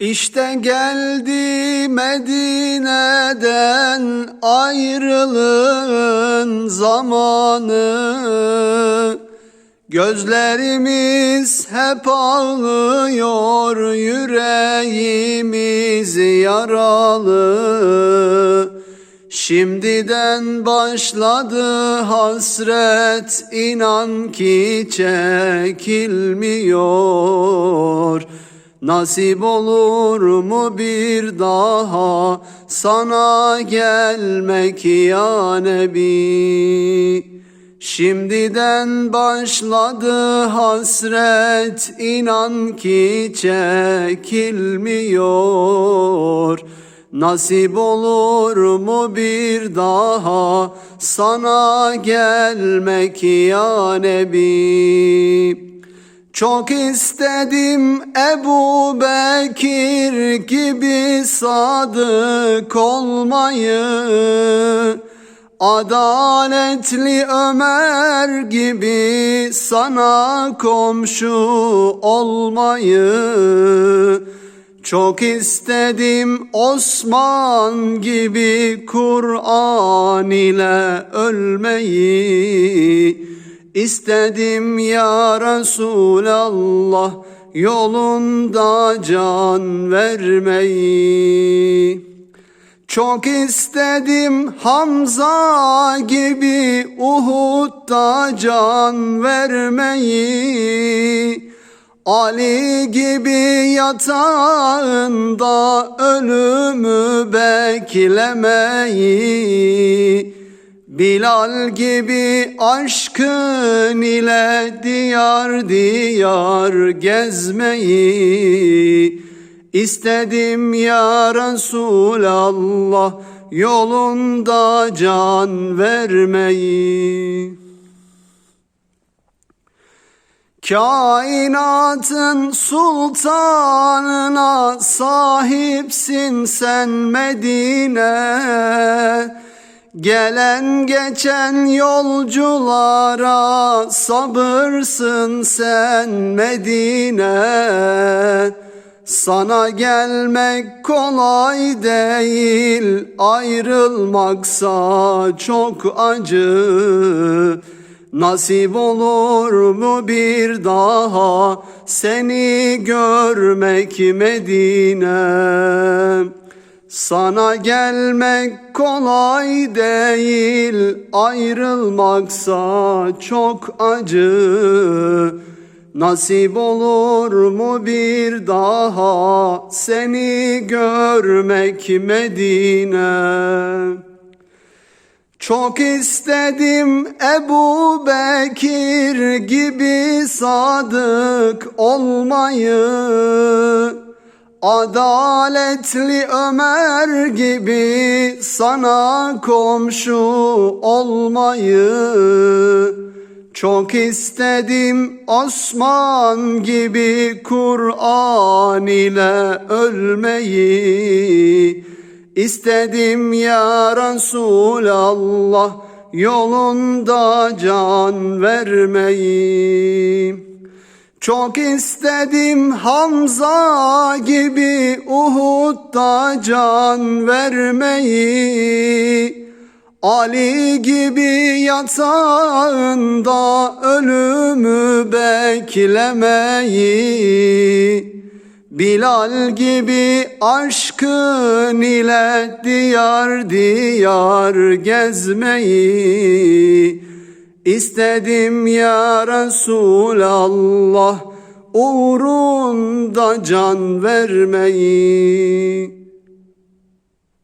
İşte geldi Medine'den ayrılığın zamanı. Gözlerimiz hep ağlıyor yüreğimiz yaralı. Şimdiden başladı hasret inan ki çekilmiyor Nasip olur mu bir daha? Sana gelmek ya Nebi. Şimdiden başladı hasret inan ki çekilmiyor. Nasip olur mu bir daha? Sana gelmek ya Nebi çok istedim Ebu Bekir gibi sadık olmayı Adaletli Ömer gibi sana komşu olmayı. Çok istedim Osman gibi Kur'an ile ölmeyi İstedim ya Resulallah yolunda can vermeyi. Çok istedim Hamza gibi Uhud'da can vermeyi. Ali gibi yatağında ölümü beklemeyi Bilal gibi aşkın ile diyar diyar gezmeyi istedim ya Resulallah yolunda can vermeyi. Kainatın sultanına sahipsin sen Medine. Gelen geçen yolculara sabırsın sen Medine. Sana gelmek kolay değil, ayrılmaksa çok acı. Nasip olur mu bir daha seni görmek Medine? Sana gelmek kolay değil, ayrılmaksa çok acı. Nasip olur mu bir daha seni görmek Medine? Çok istedim Ebu Bekir gibi sadık olmayı. Adaletli Ömer gibi sana komşu olmayı çok istedim. Osman gibi Kur'an ile ölmeyi İstedim. Ya Resulallah yolunda can vermeyi çok istedim Hamza gibi Uhud'da can vermeyi. Ali gibi yatağında ölümü beklemeyi. Bilal gibi aşkın ile diyar diyar gezmeyi İstedim ya Resulallah uğrunda can vermeyi